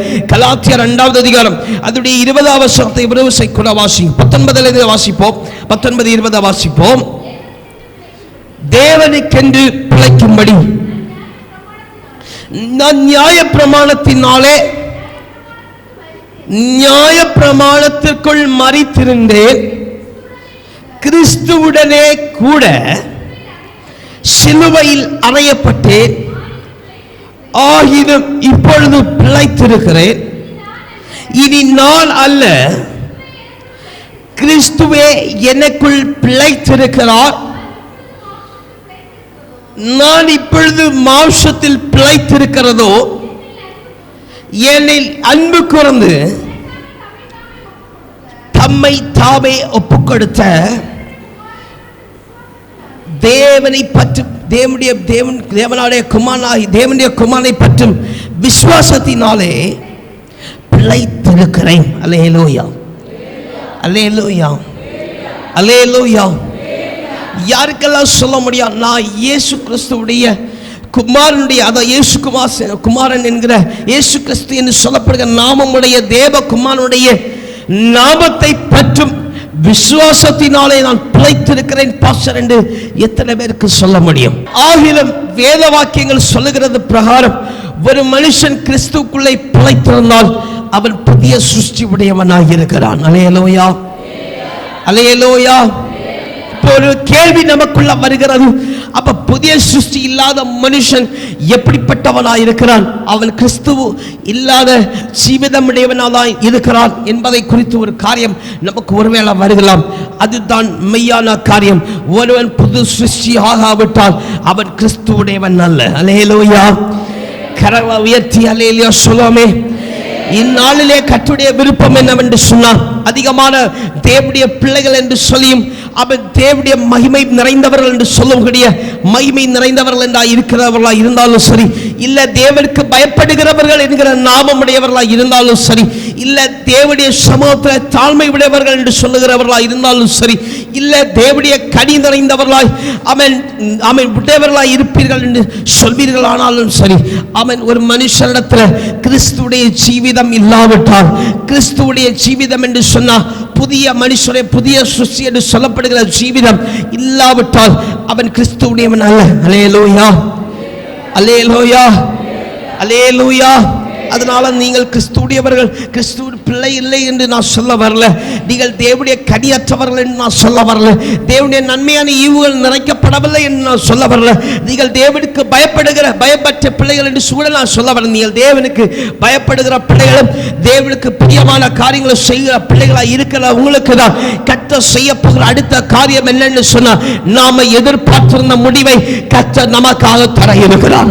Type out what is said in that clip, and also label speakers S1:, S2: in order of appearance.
S1: கலாத்தியர் இரண்டாவது அதிகாரம். அதனுடைய இருபதாம் வருஷத்தை விரவசை கூட வாசிக்கும் பத்தொன்பதுல இருந்து வாசிப்போம். பத்தொன்பது இருபதா வாசிப்போம். தேவனுக்கென்று பிழைக்கும்படி. நான் நியாய பிரமாணத்தினாலே நியாய பிரமாணத்திற்குள் மறித்திருந்தேன் கிறிஸ்துவுடனே கூட சிலுவையில் அறையப்பட்டேன். ஆகிலும் இப்பொழுது பிழைத்திருக்கிறேன். இனி நான் அல்ல கிறிஸ்துவே எனக்குள் பிழைத்திருக்கிறார். நான் இப்பொழுது மாம்சத்தில் பிழைத்திருக்கிறதோ என்னில் அன்பு குறந்து தம்மை தாமே ஒப்புக்கொடுத்த தேவனை பற்றும் தேவனுடைய தேவன் தேவனுடைய குமாரனாய் தேவனுடைய குமாரனை பற்றும் விசுவாசத்தினாலே பிழைத்திருக்கிறேன். அலேலூயா அலே லோயா யாருக்கெல்லாம் சொல்ல முடியும்? நான் இயேசு கிறிஸ்துவுடைய குமாரனுடைய அதான் இயேசு குமார் குமாரன் என்கிற இயேசு கிறிஸ்து என்று சொல்லப்படுகிற நாமமுடைய தேவ குமாரனுடைய நாமத்தை பற்றும் விசுவாசத்தினாலே நான் பிழைத்திருக்கிறேன் பாஸ்டர் என்று எத்தனை பேருக்கு சொல்ல முடியும்? ஆகிலும் வேத வாக்கியங்கள் சொல்லுகிறது பிரகாரம் ஒரு மனுஷன் கிறிஸ்துக்குள்ளே பிழைத்திருந்தால் அவன் புதிய சிருஷ்டி உடையவனாக இருக்கிறான். அலையலோயா அலையலோயா இப்போ ஒரு கேள்வி நமக்குள்ள வருகிறது. அப்ப புதிய சிருஷ்டி இல்லாத மனுஷன் எப்படிப்பட்டவனாய் இருக்கிறான்? அவன் கிறிஸ்துவ இல்லாத ஜீவிதமுடையவனாய் இருக்கிறான் என்பதை குறித்து ஒரு காரியம் நமக்கு ஒருவேளை வருகலாம். அதுதான் மெய்யான காரியம். ஒருவன் புது சிருஷ்டி ஆகாவிட்டால் அவன் கிறிஸ்துவுடையவன் அல்ல. அலேலோயா கரவ உயர்த்தி அலேலியா சொல்லாமே இந்நாளிலே கற்றுடைய விருப்பம் என்னவென்று சொன்னார் அதிகமான தேவடைய பிள்ளைகள் என்று சொல்லியும் அவர் தேவடைய மகிமை நிறைந்தவர்கள் என்று சொல்லக்கூடிய மகிமை நிறைந்தவர்கள் என்றா இருக்கிறவர்களா இருந்தாலும் சரி இல்ல தேவனுக்கு பயப்படுகிறவர்கள் என்கிற நாமம் உடையவர்களா இருந்தாலும் சரி இல்ல தேவடைய சமூகத்தில் தாழ்மை உடையவர்கள் என்று சொல்லுகிறவர்களா இருந்தாலும் சரி இல்ல தேவடைய கனி நிறைந்தவர்களாய் அவன் அவன் உடையவர்களாய் இருப்பீர்கள் என்று சொல்வீர்கள் ஆனாலும் சரி அவன் ஒரு மனுஷனிடத்தில் கிறிஸ்துடைய ஜீவிதம் இல்லாவிட்டால் கிறிஸ்துவுடைய ஜீவிதம் என்று சொன்னால் புதிய மனுஷனை புதிய சுசி என்று சொல்லப்படுகிற ஜீவிதம் இல்லாவிட்டால் அவன் கிறிஸ்துவுடையவன் அல்ல. அலேலோயா அலேலோயா அலேலூயா அதனால நீங்கள் கிறிஸ்துடையவர்கள் கிறிஸ்து பிள்ளை இல்லை என்று நான் சொல்ல வரல. நீங்கள் தேவனுடைய கடியற்றவர்கள் என்று நான் சொல்ல வரல. தேவனுடைய நன்மையான ஈவுகள் நிறைக்கப்படவில்லை என்று நான் சொல்ல வரல. நீங்கள் தேவனுக்கு பயப்படுகிற பயப்பற்ற பிள்ளைகள் என்று சூழ நான் சொல்ல வரல. நீங்கள் தேவனுக்கு பயப்படுகிற பிள்ளைகளும் தேவனுக்கு பிரியமான காரியங்களை செய்கிற பிள்ளைகளாக இருக்கிற உங்களுக்கு தான் கத்த செய்ய போகிற அடுத்த காரியம் என்னன்னு சொன்னா நாம எதிர்பார்த்திருந்த முடிவை கத்த நமக்காக தர இருக்கிறார்.